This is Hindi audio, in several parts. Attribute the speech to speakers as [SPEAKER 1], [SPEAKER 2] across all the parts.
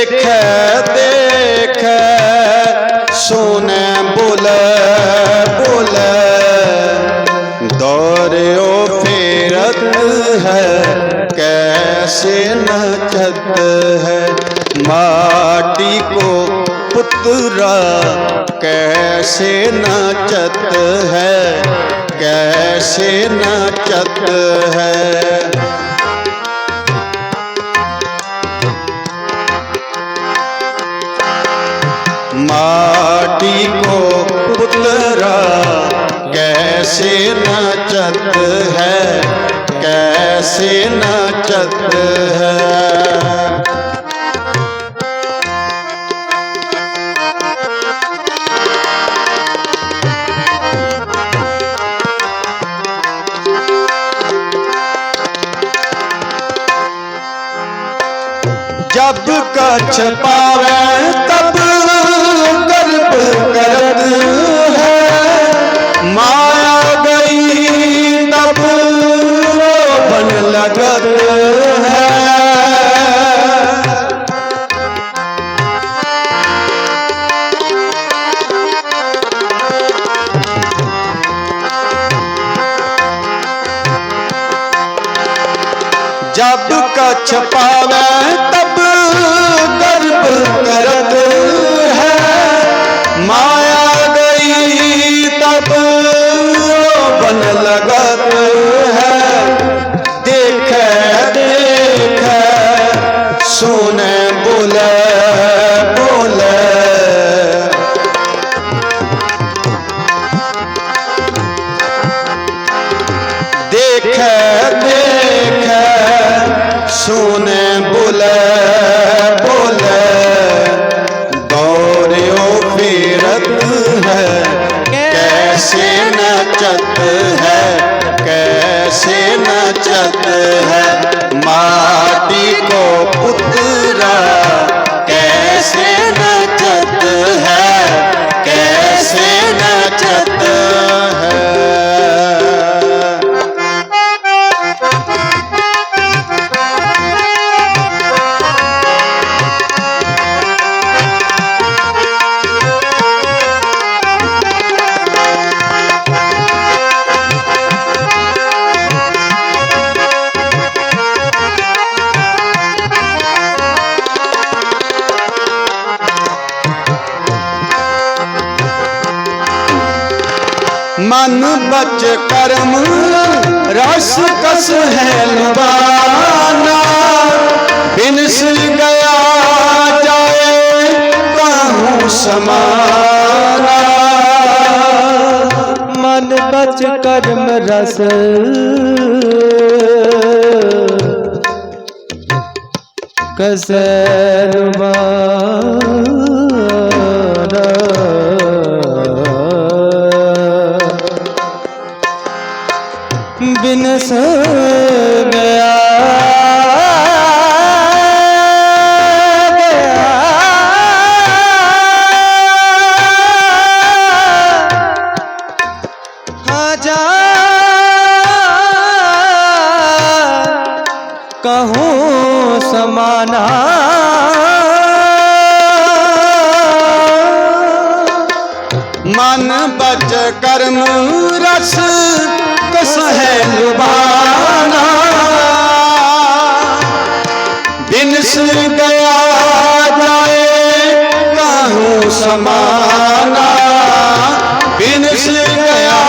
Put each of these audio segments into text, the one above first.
[SPEAKER 1] देख देख। सुन, बोल बोल। दौरे ओ फेरत है, कैसे नचत है। माटी को पुतरा, कैसे नचत है, कैसे नचत है। माटी को पुतरा कैसे नचत है कैसे नचत है। जब कछ पावे कछ मन बच कर्म रस कस है लुबाना बिनस गया जाए कहूँ समाना
[SPEAKER 2] मन बच कर्म रस कसरवा बिनस गया। समाना।
[SPEAKER 1] मन बच कर्म रस कहूँ समाना बिनस गया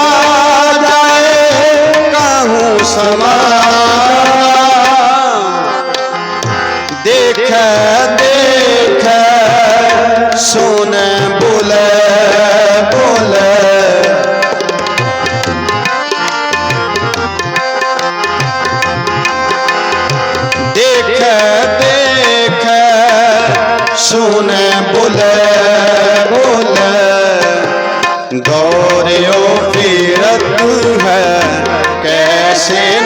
[SPEAKER 1] जाए, कहूँ समाना। देख देख, सुन, बोले बोले। देख देख, सुन, बोले। कैसे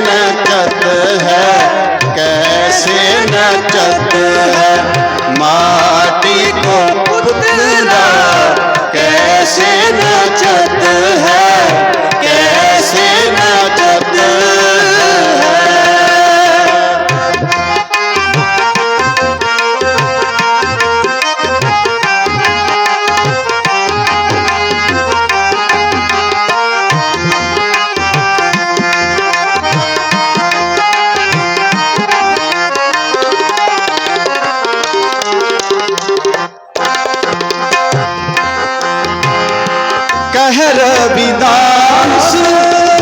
[SPEAKER 1] कह रविदास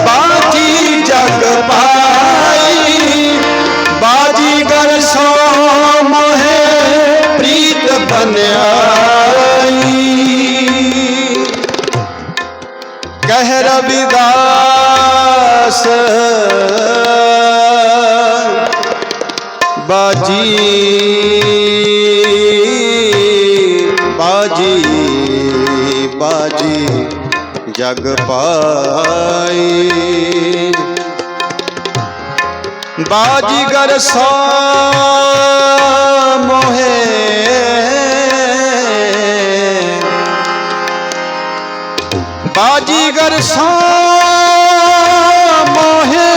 [SPEAKER 1] बाजी जग पाई। बाजीगर सो मोहे प्रीत बन आई। कह रविदास, बाजी बाजी बाजी। जग पाई बाजीगर सो मोहे बाजीगर सो मोहे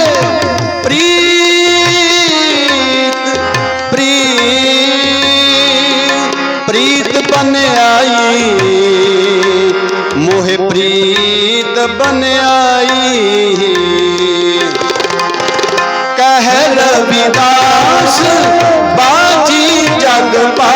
[SPEAKER 1] प्रीत प्रीत प्रीत बन आई मोहे प्रीत बन आई कह रविदास बाजी जग पाई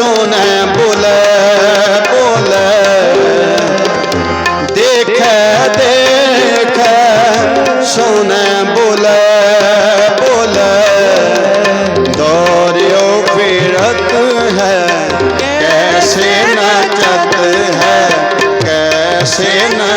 [SPEAKER 1] सुन, बोल बोल। देख देख। सुन, बोल बोल। दौड़ो फिरत है, कैसे नचत है, कैसे नचत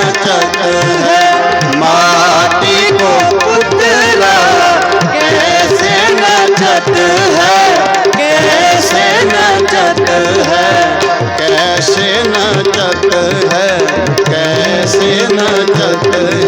[SPEAKER 1] कैसे नचत है कैसे नचत है? कैसे नचत